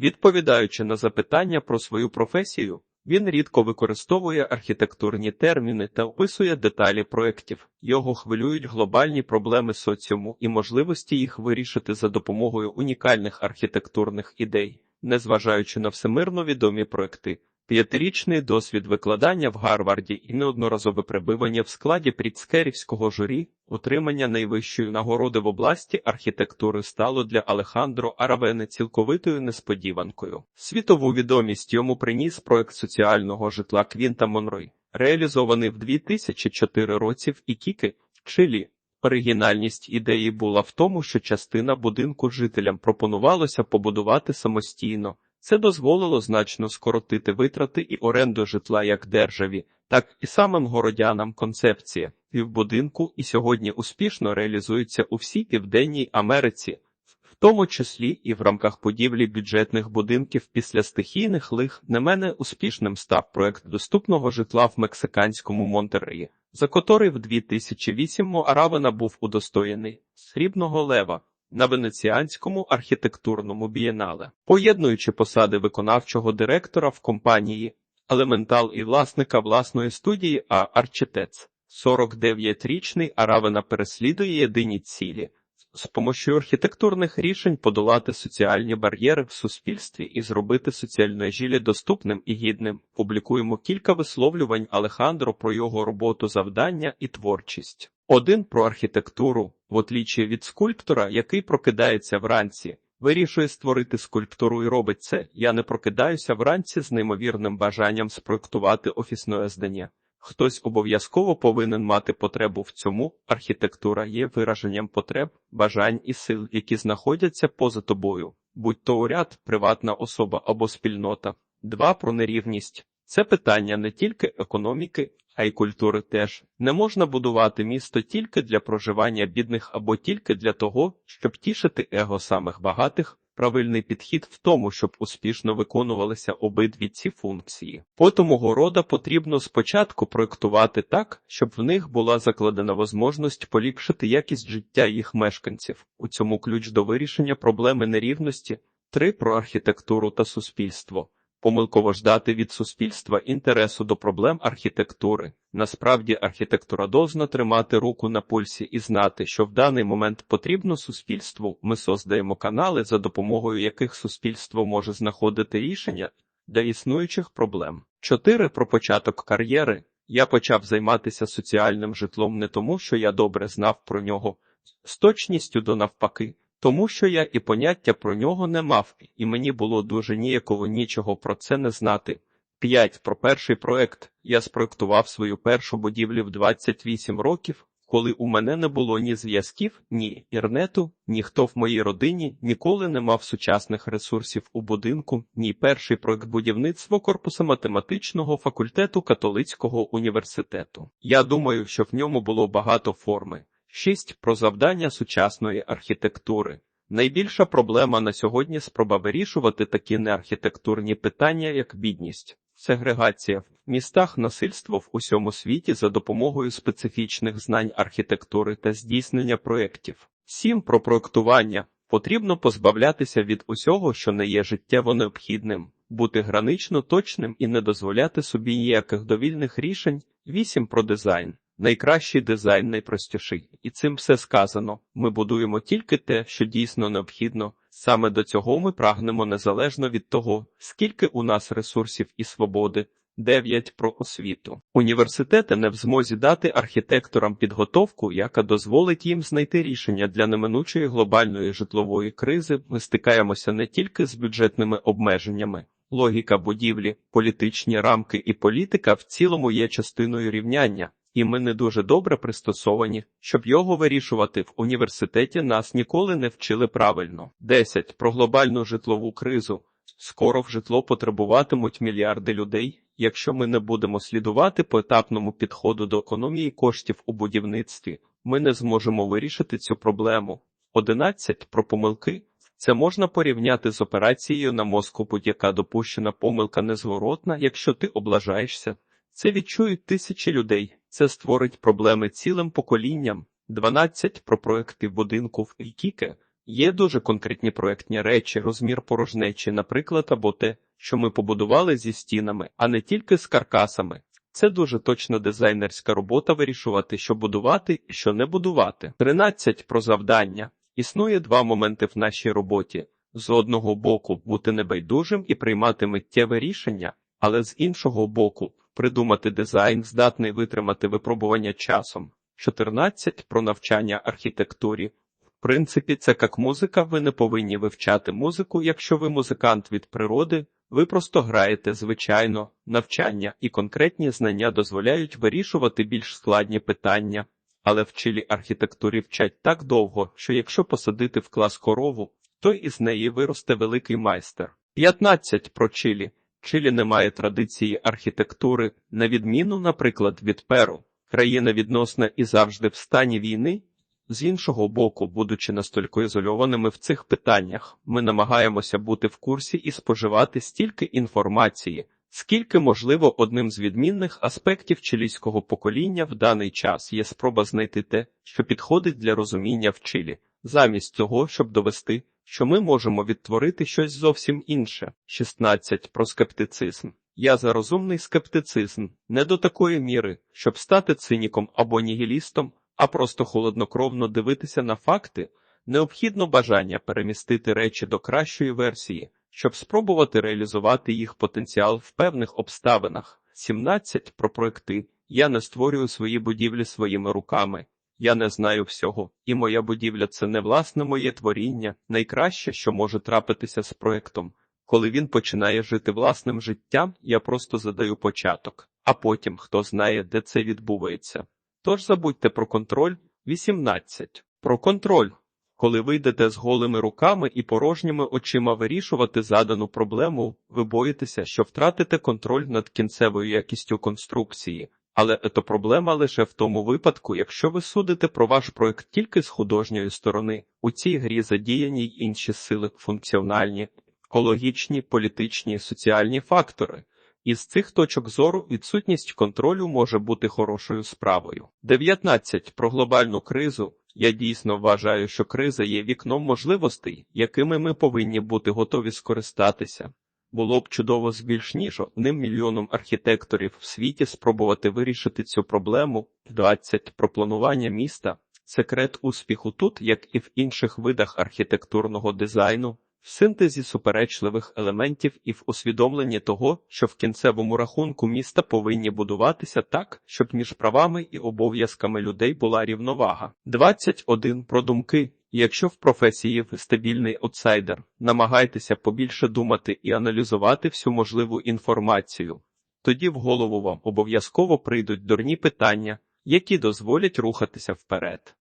Відповідаючи на запитання про свою професію, він рідко використовує архітектурні терміни та описує деталі проєктів. Його хвилюють глобальні проблеми соціуму і можливості їх вирішити за допомогою унікальних архітектурних ідей, незважаючи на всемирно відомі проекти. П'ятирічний досвід викладання в Гарварді і неодноразове прибивання в складі Пріцкерівського журі, отримання найвищої нагороди в області архітектури стало для Алехандро Аравени цілковитою несподіванкою. Світову відомість йому приніс проект соціального житла Квінта Монрой, реалізований в 2004 році в Ікіки, Чилі. Оригінальність ідеї була в тому, що частина будинку жителям пропонувалося побудувати самостійно. Це дозволило значно скоротити витрати і оренду житла як державі, так і самим городянам концепція. Півбудинку і сьогодні успішно реалізується у всій Південній Америці, в тому числі і в рамках будівлі бюджетних будинків після стихійних лих не мене успішним став проект доступного житла в мексиканському Монтереї, за котрий в 2008 Аравена був удостоєний срібного лева на венеціанському архітектурному бієнале, поєднуючи посади виконавчого директора в компанії Елементал і власника власної студії А Арчитец. 49-річний Аравена переслідує єдині цілі з помощю архітектурних рішень подолати соціальні бар'єри в суспільстві і зробити соціальне жилі доступним і гідним. Публікуємо кілька висловлювань Алехандро про його роботу, завдання і творчість. Один про архітектуру, в отлічі від скульптора, який прокидається вранці, вирішує створити скульптуру і робить це. Я не прокидаюся вранці з неймовірним бажанням спроектувати офісне здання. Хтось обов'язково повинен мати потребу в цьому. Архітектура є вираженням потреб, бажань і сил, які знаходяться поза тобою, будь то уряд, приватна особа або спільнота. Два про нерівність. Це питання не тільки економіки, а й культури теж. Не можна будувати місто тільки для проживання бідних або тільки для того, щоб тішити его самих багатих. Правильний підхід в тому, щоб успішно виконувалися обидві ці функції. Потому города потрібно спочатку проєктувати так, щоб в них була закладена можливість поліпшити якість життя їх мешканців. У цьому ключ до вирішення проблеми нерівності, три про архітектуру та суспільство. Помилково ждати від суспільства інтересу до проблем архітектури. Насправді, архітектура должна тримати руку на пульсі і знати, що в даний момент потрібно суспільству. Ми создаємо канали, за допомогою яких суспільство може знаходити рішення для існуючих проблем. 4. про початок кар'єри. Я почав займатися соціальним житлом не тому, що я добре знав про нього, з точністю до навпаки. Тому що я і поняття про нього не мав, і мені було дуже ніяково нічого про це не знати. 5. Про перший проект я спроектував свою першу будівлю в 28 років, коли у мене не було ні зв'язків, ні інтернету, ніхто в моїй родині ніколи не мав сучасних ресурсів у будинку, ні перший проект будівництва корпусу математичного факультету католицького університету. Я думаю, що в ньому було багато форми. 6. Про завдання сучасної архітектури. Найбільша проблема на сьогодні спроба вирішувати такі неархітектурні питання, як бідність, сегрегація в містах, насильство в усьому світі за допомогою специфічних знань архітектури та здійснення проєктів. 7. Про проєктування. Потрібно позбавлятися від усього, що не є життєво необхідним, бути гранично точним і не дозволяти собі ніяких довільних рішень. 8. Про дизайн. Найкращий дизайн найпростіший, і цим все сказано. Ми будуємо тільки те, що дійсно необхідно. Саме до цього ми прагнемо незалежно від того, скільки у нас ресурсів і свободи. 9. про освіту. Університети не в змозі дати архітекторам підготовку, яка дозволить їм знайти рішення для неминучої глобальної житлової кризи. Ми стикаємося не тільки з бюджетними обмеженнями. Логіка будівлі, політичні рамки і політика в цілому є частиною рівняння і ми не дуже добре пристосовані, щоб його вирішувати в університеті. Нас ніколи не вчили правильно. 10. про глобальну житлову кризу. Скоро в житло потребуватимуть мільярди людей, якщо ми не будемо слідувати поетапному підходу до економії коштів у будівництві. Ми не зможемо вирішити цю проблему. 11. про помилки. Це можна порівняти з операцією на мозку, будь-яка допущена помилка незворотна, якщо ти облажаєшся. Це відчують тисячі людей. Це створить проблеми цілим поколінням. 12 про проекти будинку в Ікіке. Є дуже конкретні проектні речі, розмір порожнечі, наприклад, або те, що ми побудували зі стінами, а не тільки з каркасами. Це дуже точно дизайнерська робота вирішувати, що будувати і що не будувати. 13. Про завдання. Існує два моменти в нашій роботі. З одного боку, бути небайдужим і приймати миттєве рішення, але з іншого боку, придумати дизайн, здатний витримати випробування часом. 14. Про навчання архітектурі. В принципі, це як музика, ви не повинні вивчати музику, якщо ви музикант від природи, ви просто граєте звичайно, навчання і конкретні знання дозволяють вирішувати більш складні питання, але в чилі архітектурі вчать так довго, що якщо посадити в клас корову, то із неї виросте великий майстер. 15. Про Чилі. Чилі не має традиції архітектури, на відміну, наприклад, від Перу. Країна відносна і завжди в стані війни. З іншого боку, будучи настільки ізольованими в цих питаннях, ми намагаємося бути в курсі і споживати стільки інформації, скільки можливо одним з відмінних аспектів чилійського покоління в даний час є спроба знайти те, що підходить для розуміння в Чилі, замість того, щоб довести, що ми можемо відтворити щось зовсім інше. 16. Про скептицизм. Я за розумний скептицизм, не до такої міри, щоб стати циніком або нігілістом, а просто холоднокровно дивитися на факти, необхідно бажання перемістити речі до кращої версії, щоб спробувати реалізувати їх потенціал в певних обставинах. 17. Про проекти. Я не створюю свої будівлі своїми руками. Я не знаю всього, і моя будівля це не власне моє творіння, найкраще, що може трапитися з проектом. Коли він починає жити власним життям, я просто задаю початок, а потім хто знає, де це відбувається. Тож забудьте про контроль. 18. Про контроль. Коли ви йдете з голими руками і порожніми очима вирішувати задану проблему, ви боїтеся, що втратите контроль над кінцевою якістю конструкції. Але це проблема лише в тому випадку, якщо ви судите про ваш проект тільки з художньої сторони. У цій грі задіяні й інші сили, функціональні, екологічні, політичні, соціальні фактори. Із цих точок зору відсутність контролю може бути хорошою справою. 19. Про глобальну кризу. Я дійсно вважаю, що криза є вікном можливостей, якими ми повинні бути готові скористатися. Було б чудово з більш ніж одним мільйоном архітекторів в світі спробувати вирішити цю проблему. 20. Про планування міста. Секрет успіху тут, як і в інших видах архітектурного дизайну, в синтезі суперечливих елементів і в усвідомленні того, що в кінцевому рахунку міста повинні будуватися так, щоб між правами і обов'язками людей була рівновага. 21. Про думки. Якщо в професії ви стабільний аутсайдер, намагайтеся побільше думати і аналізувати всю можливу інформацію. Тоді в голову вам обов'язково прийдуть дурні питання, які дозволять рухатися вперед.